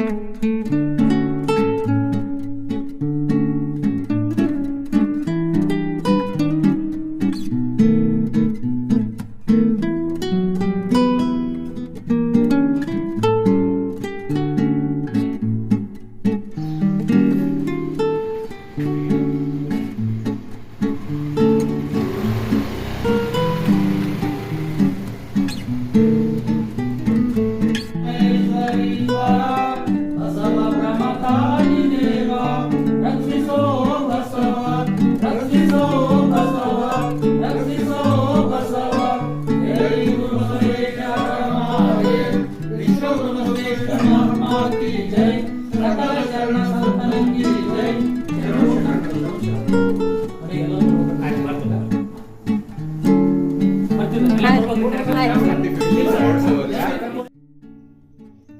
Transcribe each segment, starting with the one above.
ಬಸವ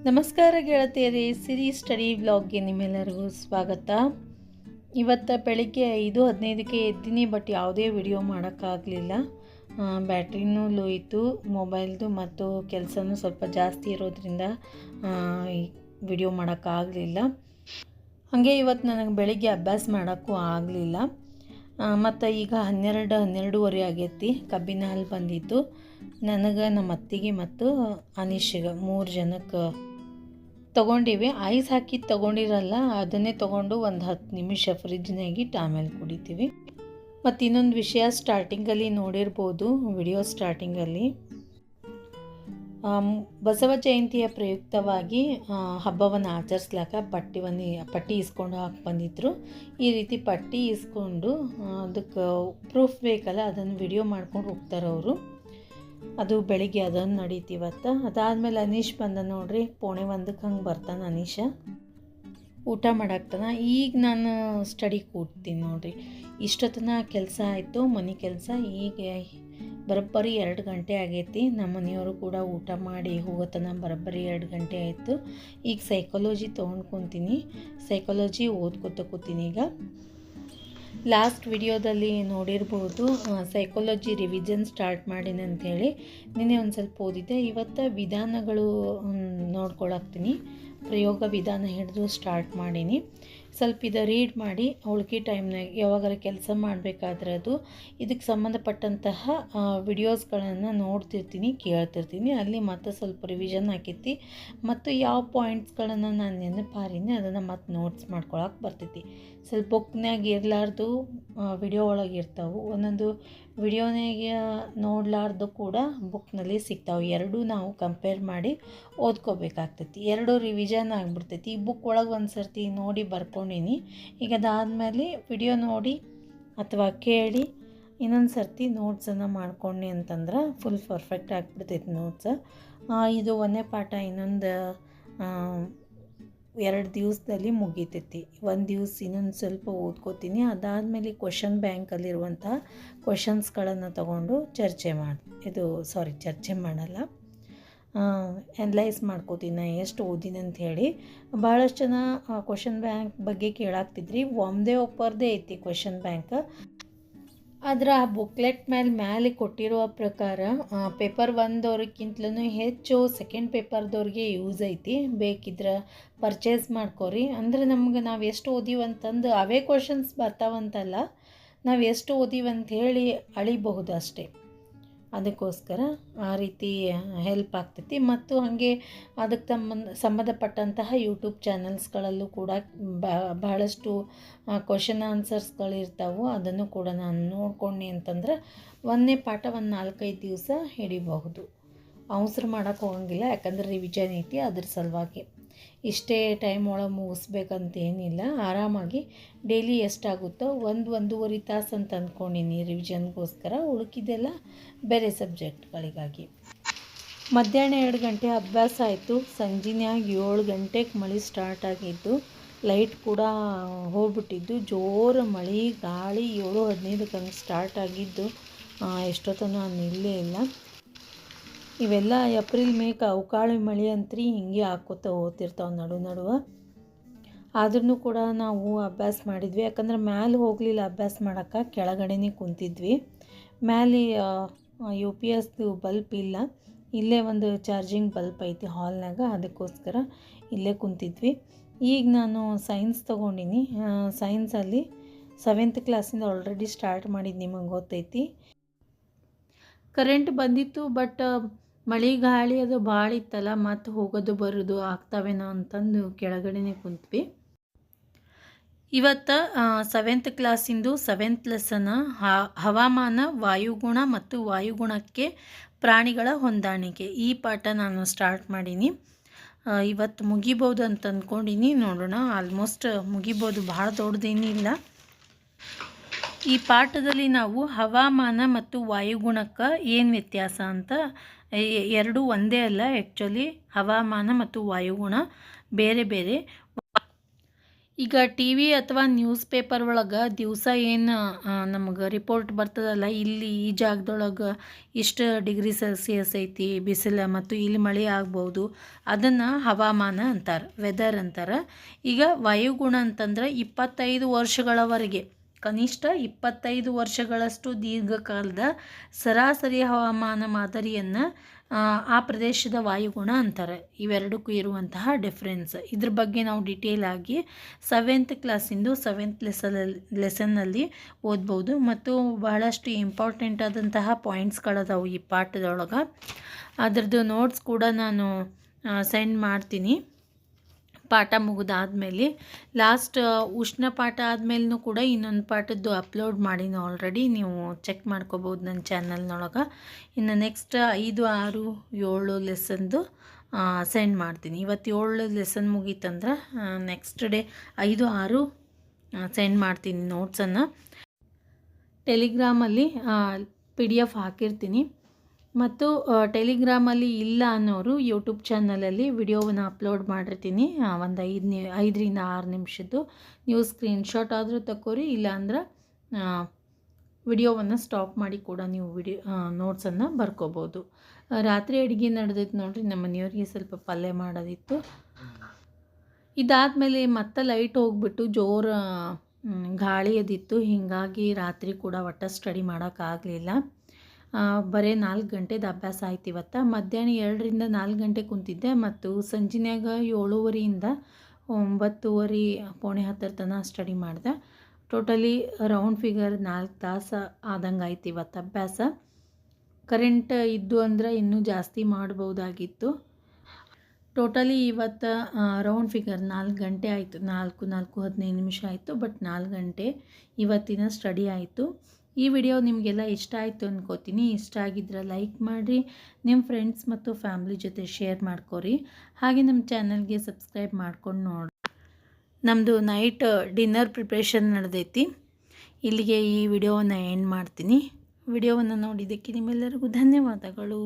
ನಮಸ್ಕಾರ ಗೆಳತಿಯರಿ ಸಿರಿ ಸ್ಟಡಿ ಬ್ಲಾಗ್ಗೆ ನಿಮ್ಮೆಲ್ಲರಿಗೂ ಸ್ವಾಗತ. ಇವತ್ತು ಬೆಳಿಗ್ಗೆ ಐದು, ಹದಿನೈದಕ್ಕೆ ಎದ್ದೀನಿ ಬಟ್ ಯಾವುದೇ ವಿಡಿಯೋ ಮಾಡೋಕ್ಕಾಗಲಿಲ್ಲ. ಬ್ಯಾಟ್ರಿನೂ ಲೋ ಇತ್ತು ಮೊಬೈಲ್ದು ಮತ್ತು ಕೆಲಸನೂ ಸ್ವಲ್ಪ ಜಾಸ್ತಿ ಇರೋದ್ರಿಂದ ವಿಡಿಯೋ ಮಾಡೋಕ್ಕಾಗಲಿಲ್ಲ. ಹಾಗೆ ಇವತ್ತು ನನಗೆ ಬೆಳಿಗ್ಗೆ ಅಭ್ಯಾಸ ಮಾಡೋಕ್ಕೂ ಆಗಲಿಲ್ಲ. ಮತ್ತು ಈಗ ಹನ್ನೆರಡು, ಹನ್ನೆರಡೂವರೆ ಆಗೈತಿ. ಕಬ್ಬಿನ ಹಾಲು ಬಂದಿತ್ತು. ನನಗೆ ನಮ್ಮ ಅತ್ತಿಗೆ ಮತ್ತು ಅನೀಶಿಗೆ ಮೂರು ಜನಕ್ಕೆ ತೊಗೊಂಡಿವಿ. ಐಸ್ ಹಾಕಿ ತೊಗೊಂಡಿರಲ್ಲ, ಅದನ್ನೇ ತೊಗೊಂಡು ಒಂದು ಹತ್ತು ನಿಮಿಷ ಫ್ರಿಜ್ನಾಗ ಇಟ್ಟು ಆಮೇಲೆ ಕುಡಿತೀವಿ. ಮತ್ತು ಇನ್ನೊಂದು ವಿಷಯ ಸ್ಟಾರ್ಟಿಂಗಲ್ಲಿ ನೋಡಿರ್ಬೋದು ವಿಡಿಯೋ ಸ್ಟಾರ್ಟಿಂಗಲ್ಲಿ ಬಸವ ಜಯಂತಿಯ ಪ್ರಯುಕ್ತವಾಗಿ ಹಬ್ಬವನ್ನು ಆಚರಿಸ್ಲಾಕ ಪಟ್ಟಿವನ್ನು, ಪಟ್ಟಿ ಇಸ್ಕೊಂಡು ಹಾಕಿ ಬಂದಿದ್ರು. ಈ ರೀತಿ ಪಟ್ಟಿ ಇಸ್ಕೊಂಡು ಅದಕ್ಕೆ ಪ್ರೂಫ್ ಬೇಕಲ್ಲ, ಅದನ್ನು ವಿಡಿಯೋ ಮಾಡ್ಕೊಂಡು ಹೋಗ್ತಾರೆ ಅವರು. ಅದು ಬೆಳಿಗ್ಗೆ ಅದನ್ನು ನಡೀತಿ ಇವತ್ತು ಅದಾದಮೇಲೆ ಅನೀಶ್ ಬಂದ ನೋಡ್ರಿ, ಪೋಣೆ ಒಂದಕ್ಕೆ ಹಂಗೆ ಬರ್ತಾನೆ ಅನೀಶ. ಊಟ ಮಾಡಾಕ್ತಾನ ಈಗ ನಾನು ಸ್ಟಡಿ ಕೂಡ್ತೀನಿ ನೋಡ್ರಿ. ಇಷ್ಟೊತ್ತನ ಕೆಲಸ ಆಯಿತು, ಮನೆ ಕೆಲಸ, ಈಗ ಬರೋಬ್ಬರಿ ಎರಡು ಗಂಟೆ ಆಗೈತಿ. ನಮ್ಮ ಮನೆಯವರು ಕೂಡ ಊಟ ಮಾಡಿ ಹೋಗೋತನ ಬರೋಬ್ಬರಿ ಎರಡು ಗಂಟೆ ಆಯಿತು. ಈಗ ಸೈಕಾಲಜಿ ತೊಗೊಂಡು ಸೈಕಾಲಜಿ ಓದ್ಕೊತ ಕೂತೀನಿ ಈಗ. ಲಾಸ್ಟ್ ವಿಡಿಯೋದಲ್ಲಿ ನೋಡಿರ್ಬೋದು ಸೈಕಾಲಜಿ ರಿವಿಷನ್ ಸ್ಟಾರ್ಟ್ ಮಾಡೀನಿ ಅಂಥೇಳಿ ನಿನ್ನೆ ಒಂದು ಸ್ವಲ್ಪ ಓದಿದ್ದೆ. ಇವತ್ತು ವಿಧಾನಗಳು ನೋಡ್ಕೊಳಕ್ತೀನಿ. ಪ್ರಯೋಗ ವಿಧಾನ ಹಿಡಿದು ಸ್ಟಾರ್ಟ್ ಮಾಡೀನಿ. ಸ್ವಲ್ಪ ಇದು ರೀಡ್ ಮಾಡಿ ಉಳ್ಕಿ ಟೈಮ್ನಾಗ ಯಾವಾಗಾರ ಕೆಲಸ ಮಾಡಬೇಕಾದ್ರೆ ಅದು. ಇದಕ್ಕೆ ಸಂಬಂಧಪಟ್ಟಂತಹ ವಿಡಿಯೋಸ್ಗಳನ್ನು ನೋಡ್ತಿರ್ತೀನಿ, ಕೇಳ್ತಿರ್ತೀನಿ. ಅಲ್ಲಿ ಮತ್ತೆ ಸ್ವಲ್ಪ ರಿವಿಷನ್ ಹಾಕೈತಿ ಮತ್ತು ಯಾವ ಪಾಯಿಂಟ್ಸ್ಗಳನ್ನು ನಾನು ನೆನಪಾರಿನಿ, ಅದನ್ನು ಮತ್ತೆ ನೋಟ್ಸ್ ಮಾಡ್ಕೊಳಕ್ಕೆ ಬರ್ತೈತಿ. ಸ್ವಲ್ಪ ಬುಕ್ನಾಗ ಇರಲಾರ್ದು ವಿಡಿಯೋ ಒಳಗೆ ಇರ್ತಾವೆ. ಒಂದೊಂದು ವಿಡಿಯೋನಾಗ ನೋಡಲಾರ್ದು ಕೂಡ ಬುಕ್ನಲ್ಲಿ ಸಿಗ್ತಾವೆ. ಎರಡೂ ನಾವು ಕಂಪೇರ್ ಮಾಡಿ ಓದ್ಕೋಬೇಕಾಗ್ತೈತಿ. ಎರಡು ರಿವಿಷನ್ ಆಗಿಬಿಡ್ತೈತಿ. ಈ ಬುಕ್ ಒಳಗೆ ಒಂದು ಸರ್ತಿ ನೋಡಿ ಬರ್ಕೊಂಡೀನಿ. ಈಗ ಅದಾದಮೇಲೆ ವಿಡಿಯೋ ನೋಡಿ ಅಥವಾ ಕೇಳಿ ಇನ್ನೊಂದು ಸರ್ತಿ ನೋಟ್ಸನ್ನು ಮಾಡ್ಕೊಂಡಿ ಅಂತಂದ್ರೆ ಫುಲ್ ಪರ್ಫೆಕ್ಟ್ ಆಗಿಬಿಡ್ತೈತಿ ನೋಟ್ಸ್ ಇದು ಒಂದೇ ಪಾಠ, ಇನ್ನೊಂದು ಎರಡು ದಿವಸದಲ್ಲಿ ಮುಗೀತೈತಿ. ಒಂದು ದಿವಸ ಇನ್ನೊಂದು ಸ್ವಲ್ಪ ಓದ್ಕೋತೀನಿ. ಅದಾದಮೇಲೆ ಕ್ವಶನ್ ಬ್ಯಾಂಕಲ್ಲಿರುವಂಥ ಕ್ವಶನ್ಸ್ಗಳನ್ನು ತಗೊಂಡು ಚರ್ಚೆ ಮಾಡಿ, ಇದು ಸಾರಿ ಚರ್ಚೆ ಮಾಡಲ್ಲ. ಎನಲೈಸ್ ಮಾಡ್ಕೋತೀನಿ ಎಷ್ಟು ಓದಿನ ಅಂತ ಹೇಳಿ. ಭಾಳಷ್ಟು ಜನ ಕ್ವಶನ್ ಬ್ಯಾಂಕ್ ಬಗ್ಗೆ ಕೇಳಾಕ್ತಿದ್ರಿ. ಒಂದೇ ಒಪ್ಪರ್ದೇ ಐತಿ ಕ್ವಶನ್ ಬ್ಯಾಂಕ್ ಆದ್ರೆ ಆ ಬುಕ್ಲೆಟ್ ಮೇಲೆ ಮೇಲೆ ಕೊಟ್ಟಿರುವ ಪ್ರಕಾರ ಪೇಪರ್ ಒಂದವ್ರಿಗಿಂತಲೂ ಹೆಚ್ಚು ಸೆಕೆಂಡ್ ಪೇಪರ್ದವ್ರಿಗೆ ಯೂಸ್ ಐತಿ. ಬೇಕಿದ್ರೆ ಪರ್ಚೇಸ್ ಮಾಡ್ಕೋರಿ. ಅಂದ್ರೆ ನಮ್ಗೆ ನಾವು ಎಷ್ಟು ಓದಿವಂತಂದು ಅವೇ ಕ್ವಶನ್ಸ್ ಬರ್ತಾವಂತಲ್ಲ, ನಾವು ಎಷ್ಟು ಓದಿವಂತ ಹೇಳಿ ಅಳಿಬಹುದು ಅಷ್ಟೇ. ಅದಕ್ಕೋಸ್ಕರ ಆ ರೀತಿ ಹೆಲ್ಪ್ ಆಗ್ತೈತಿ. ಮತ್ತು ಹಾಗೆ ಅದಕ್ಕೆ ಸಂಬಂಧ, ಸಂಬಂಧಪಟ್ಟಂತಹ ಯೂಟ್ಯೂಬ್ ಚಾನಲ್ಸ್ಗಳಲ್ಲೂ ಕೂಡ ಬಹಳಷ್ಟು ಕ್ವಶನ್ ಆನ್ಸರ್ಸ್ಗಳಿರ್ತಾವೆ ಅದನ್ನು ಕೂಡ ನಾನು ನೋಡ್ಕೊಂಡೆ ಅಂತಂದ್ರೆ ಒಂದನೇ ಪಾಠ ಒಂದು ನಾಲ್ಕೈದು ದಿವಸ ಹಿಡಿಬಹುದು. ಅವಸರ ಮಾಡೋಕ್ಕೆ ಹೋಗಂಗಿಲ್ಲ, ಯಾಕಂದ್ರೆ ರಿವಿಷನ್ ಐತಿ ಅದ್ರ ಸಲುವಾಗಿ. ಇಷ್ಟೇ ಟೈಮ್ ಒಳಗೆ ಮುಗಿಸ್ಬೇಕಂತೇನಿಲ್ಲ. ಆರಾಮಾಗಿ ಡೈಲಿ ಎಷ್ಟಾಗುತ್ತೋ ಒಂದು ಒಂದೂವರೆ ತಾಸು ಅಂತ ಅಂದ್ಕೊಂಡಿನಿ ರಿವಿಷನ್ಗೋಸ್ಕರ ಉಳುಕಿದೆಲ್ಲ ಬೇರೆ ಸಬ್ಜೆಕ್ಟ್ಗಳಿಗಾಗಿ ಮಧ್ಯಾಹ್ನ ಎರಡು ಗಂಟೆ ಅಭ್ಯಾಸ ಆಯಿತು. ಸಂಜೆನಾಗ ಏಳು ಗಂಟೆಗೆ ಮಳೆ ಸ್ಟಾರ್ಟ್ ಆಗಿದ್ದು ಲೈಟ್ ಕೂಡ ಹೋಗ್ಬಿಟ್ಟಿದ್ದು. ಜೋರು ಮಳೆ, ಗಾಳಿ ಏಳು ಹದಿನೈದಕ್ಕೆ ಹಂಗೆ ಸ್ಟಾರ್ಟ್ ಆಗಿದ್ದು ಎಷ್ಟೊತ್ತನೂ ನಿಲ್ಲೇ ಇಲ್ಲ. ಇವೆಲ್ಲ ಏಪ್ರಿಲ್ ಮೇಕ ಕಾಳು ಮಳೆ ಅಂತ್ರಿ ಹಿಂಗೆ ಹಾಕೋತ ಹೋಗ್ತಿರ್ತಾವೆ ನಡು ನಡುವೆ. ಆದ್ರೂ ಕೂಡ ನಾವು ಅಭ್ಯಾಸ ಮಾಡಿದ್ವಿ. ಯಾಕಂದ್ರೆ ಮ್ಯಾಲೆ ಹೋಗಲಿಲ್ಲ ಅಭ್ಯಾಸ ಮಾಡೋಕ್ಕೆ, ಕೆಳಗಡೆನೇ ಕುಂತಿದ್ವಿ. ಮ್ಯಾಲೆ ಯು ಪಿ ಎಸ್ದು ಬಲ್ಪ್ ಇಲ್ಲ. ಇಲ್ಲೇ ಒಂದು ಚಾರ್ಜಿಂಗ್ ಬಲ್ಪ್ ಐತಿ ಹಾಲ್ನಾಗ, ಅದಕ್ಕೋಸ್ಕರ ಇಲ್ಲೇ ಕುಂತಿದ್ವಿ. ಈಗ ನಾನು ಸೈನ್ಸ್ ತೊಗೊಂಡಿನಿ. ಸೈನ್ಸಲ್ಲಿ ಸೆವೆಂತ್ ಕ್ಲಾಸಿಂದ ಆಲ್ರೆಡಿ ಸ್ಟಾರ್ಟ್ ಮಾಡಿದ್ದು ನಿಮಗೆ ಗೊತ್ತೈತಿ. ಕರೆಂಟ್ ಬಂದಿತ್ತು ಬಟ್ ಮಳೆ ಗಾಳಿ ಅದು ಭಾಳ ಇತ್ತಲ್ಲ, ಮತ್ತು ಹೋಗೋದು ಬರೋದು ಆಗ್ತಾವೇನೋ ಅಂತಂದು ಕೆಳಗಡೆನೆ ಕುಂತ್ವಿ. ಇವತ್ತು ಸೆವೆಂತ್ ಕ್ಲಾಸಿಂದು ಸೆವೆಂತ್ ಲೆಸನ ಹವಾಮಾನ, ವಾಯುಗುಣ ಮತ್ತು ವಾಯುಗುಣಕ್ಕೆ ಪ್ರಾಣಿಗಳ ಹೊಂದಾಣಿಕೆ. ಈ ಪಾಠ ನಾನು ಸ್ಟಾರ್ಟ್ ಮಾಡೀನಿ. ಇವತ್ತು ಮುಗಿಬೋದು ಅಂತ ಅಂದ್ಕೊಂಡಿನಿ ನೋಡೋಣ ಆಲ್ಮೋಸ್ಟ್ ಮುಗಿಬೋದು, ಭಾಳ ದೊಡ್ಡದೇನಿಲ್ಲ ಈ ಪಾಠದಲ್ಲಿ ನಾವು ಹವಾಮಾನ ಮತ್ತು ವಾಯುಗುಣಕ್ಕೆ ಏನು ವ್ಯತ್ಯಾಸ ಅಂತ ಎರಡು ಒಂದೇ ಅಲ್ಲ ಆ್ಯಕ್ಚುಲಿ ಹವಾಮಾನ ಮತ್ತು ವಾಯುಗುಣ ಬೇರೆ ಬೇರೆ. ಈಗ ಟಿ ವಿ ಅಥವಾ ನ್ಯೂಸ್ ಪೇಪರ್ ಒಳಗೆ ದಿವಸ ಏನು ನಮಗೆ ರಿಪೋರ್ಟ್ ಬರ್ತದಲ್ಲ, ಇಲ್ಲಿ ಈ ಜಾಗದೊಳಗೆ ಇಷ್ಟು ಡಿಗ್ರಿ ಸೆಲ್ಸಿಯಸ್ ಐತಿ, ಬಿಸಿಲು ಮತ್ತು ಇಲ್ಲಿ ಮಳೆ ಆಗ್ಬೋದು, ಅದನ್ನು ಹವಾಮಾನ ಅಂತಾರೆ ವೆದರ್ ಅಂತಾರೆ. ಈಗ ವಾಯುಗುಣ ಅಂತಂದ್ರೆ ಇಪ್ಪತ್ತೈದು ವರ್ಷಗಳವರೆಗೆ. ಕನಿಷ್ಠ ಇಪ್ಪತ್ತೈದು ವರ್ಷಗಳಷ್ಟು ದೀರ್ಘಕಾಲದ ಸರಾಸರಿ ಹವಾಮಾನ ಮಾದರಿಯನ್ನು, ಆ ಪ್ರದೇಶದ ವಾಯುಗುಣ ಅಂತಾರೆ. ಇವೆರಡಕ್ಕೂ ಇರುವಂತಹ ಡಿಫ್ರೆನ್ಸ್ ಇದ್ರ ಬಗ್ಗೆ ನಾವು ಡಿಟೇಲ್ ಆಗಿ ಸೆವೆಂತ್ ಕ್ಲಾಸಿಂದು ಸೆವೆಂತ್ ಲೆಸನಲ್ಲಿ ಲೆಸನ್ನಲ್ಲಿ ಓದ್ಬೋದು. ಮತ್ತು ಬಹಳಷ್ಟು ಇಂಪಾರ್ಟೆಂಟ್ ಆದಂತಹ ಪಾಯಿಂಟ್ಸ್ಗಳದಾವು ಈ ಪಾಠದೊಳಗೆ. ಅದರದ್ದು ನೋಟ್ಸ್ ಕೂಡ ನಾನು ಸೆಂಡ್ ಮಾಡ್ತೀನಿ. ಪಾಠ ಮುಗಿದಾದ್ಮೇಲೆ ಲಾಸ್ಟ್ ಉಷ್ಣ ಪಾಠ ಆದಮೇಲೂ ಕೂಡ ಇನ್ನೊಂದು ಪಾಠದ್ದು ಅಪ್ಲೋಡ್ ಮಾಡೀನಿ ಆಲ್ರೆಡಿ ನೀವು ಚೆಕ್ ಮಾಡ್ಕೋಬೋದು ನನ್ನ ಚಾನಲ್ನೊಳಗೆ ಇನ್ನು ನೆಕ್ಸ್ಟ್ ಐದು, ಆರು, ಏಳು ಲೆಸನ್ದು ಸೆಂಡ್ ಮಾಡ್ತೀನಿ. ಇವತ್ತು ಏಳು ಲೆಸನ್ ಮುಗೀತಂದ್ರೆ ನೆಕ್ಸ್ಟ್ ಡೇ ಐದು, ಆರು ಸೆಂಡ್ ಮಾಡ್ತೀನಿ ನೋಟ್ಸನ್ನು ಟೆಲಿಗ್ರಾಮಲ್ಲಿ ಪಿ ಡಿ ಎಫ್ ಹಾಕಿರ್ತೀನಿ. ಮತ್ತು ಟೆಲಿಗ್ರಾಮಲ್ಲಿ ಇಲ್ಲ ಅನ್ನೋರು ಯೂಟ್ಯೂಬ್ ಚಾನಲಲ್ಲಿ ವಿಡಿಯೋವನ್ನು ಅಪ್ಲೋಡ್ ಮಾಡಿರ್ತೀನಿ ಒಂದು ಐದು ನಿ, ಐದರಿಂದ ಆರು ನಿಮಿಷದ್ದು. ನೀವು ಸ್ಕ್ರೀನ್ಶಾಟ್ ಆದರೂ ತಗೋರಿ ಇಲ್ಲಾಂದ್ರೆ ವಿಡಿಯೋವನ್ನು ಸ್ಟಾಪ್ ಮಾಡಿ ಕೂಡ ನೀವು ವಿಡಿಯೋ ನೋಟ್ಸನ್ನು ಬರ್ಕೋಬೋದು. ರಾತ್ರಿ ಅಡುಗೆ ನಡೆದಿತ್ತು ನೋಡಿರಿ, ನಮ್ಮ ಮನೆಯವ್ರಿಗೆ ಸ್ವಲ್ಪ ಪಲ್ಯ ಮಾಡೋದಿತ್ತು. ಇದಾದಮೇಲೆ ಮತ್ತೆ ಲೈಟ್ ಹೋಗ್ಬಿಟ್ಟು ಜೋರು ಗಾಳಿ ಅದಿತ್ತು ಹೀಗಾಗಿ ರಾತ್ರಿ ಕೂಡ ಒಟ್ಟು ಸ್ಟಡಿ ಮಾಡೋಕ್ಕಾಗಲಿಲ್ಲ ಬರೀ ನಾಲ್ಕು ಗಂಟೆದು ಅಭ್ಯಾಸ ಆಯ್ತು ಇವತ್ತು. ಮಧ್ಯಾಹ್ನ ಎರಡರಿಂದ ನಾಲ್ಕು ಗಂಟೆ ಕುಂತಿದ್ದೆ ಮತ್ತು ಸಂಜೆನ್ಯಾಗ ಏಳುವರೆಯಿಂದ ಒಂಬತ್ತುವರೆ, ಪೋಣೆ ಹತ್ತರ ತನಕ ಸ್ಟಡಿ ಮಾಡಿದೆ. ಟೋಟಲಿ ರೌಂಡ್ ಫಿಗರ್ ನಾಲ್ಕು ತಾಸು ಆದಂಗೆ ಆಯ್ತು ಇವತ್ತು ಅಭ್ಯಾಸ. ಕರೆಂಟ್ ಇದ್ದು ಅಂದ್ರೆ ಇನ್ನೂ ಜಾಸ್ತಿ ಮಾಡ್ಬೋದಾಗಿತ್ತು ಟೋಟಲಿ ಇವತ್ತು ರೌಂಡ್ ಫಿಗರ್ ನಾಲ್ಕು ಗಂಟೆ ಆಯಿತು. ನಾಲ್ಕು ನಾಲ್ಕು ಹದಿನೈದು ನಿಮಿಷ ಆಯಿತು ಬಟ್ ನಾಲ್ಕು ಗಂಟೆ ಇವತ್ತಿನ ಸ್ಟಡಿ ಆಯಿತು. ಈ ವಿಡಿಯೋ ನಿಮಗೆಲ್ಲ ಇಷ್ಟ ಆಯಿತು ಅಂದ್ಕೋತೀನಿ ಇಷ್ಟ ಆಗಿದ್ರೆ ಲೈಕ್ ಮಾಡಿರಿ, ನಿಮ್ಮ ಫ್ರೆಂಡ್ಸ್ ಮತ್ತು ಫ್ಯಾಮ್ಲಿ ಜೊತೆ ಶೇರ್ ಮಾಡ್ಕೊರಿ. ಹಾಗೆ ನಮ್ಮ ಚಾನಲ್ಗೆ ಸಬ್ಸ್ಕ್ರೈಬ್ ಮಾಡ್ಕೊಂಡು ನೋಡಿ ನಮ್ಮದು ನೈಟ್ ಡಿನ್ನರ್ ಪ್ರಿಪ್ರೇಷನ್ ನಡೆದೈತಿ. ಇಲ್ಲಿಗೆ ಈ ವಿಡಿಯೋವನ್ನು ಎಂಡ್ ಮಾಡ್ತೀನಿ. ವಿಡಿಯೋವನ್ನು ನೋಡಿದ್ದಕ್ಕೆ ನಿಮ್ಮೆಲ್ಲರಿಗೂ ಧನ್ಯವಾದಗಳು.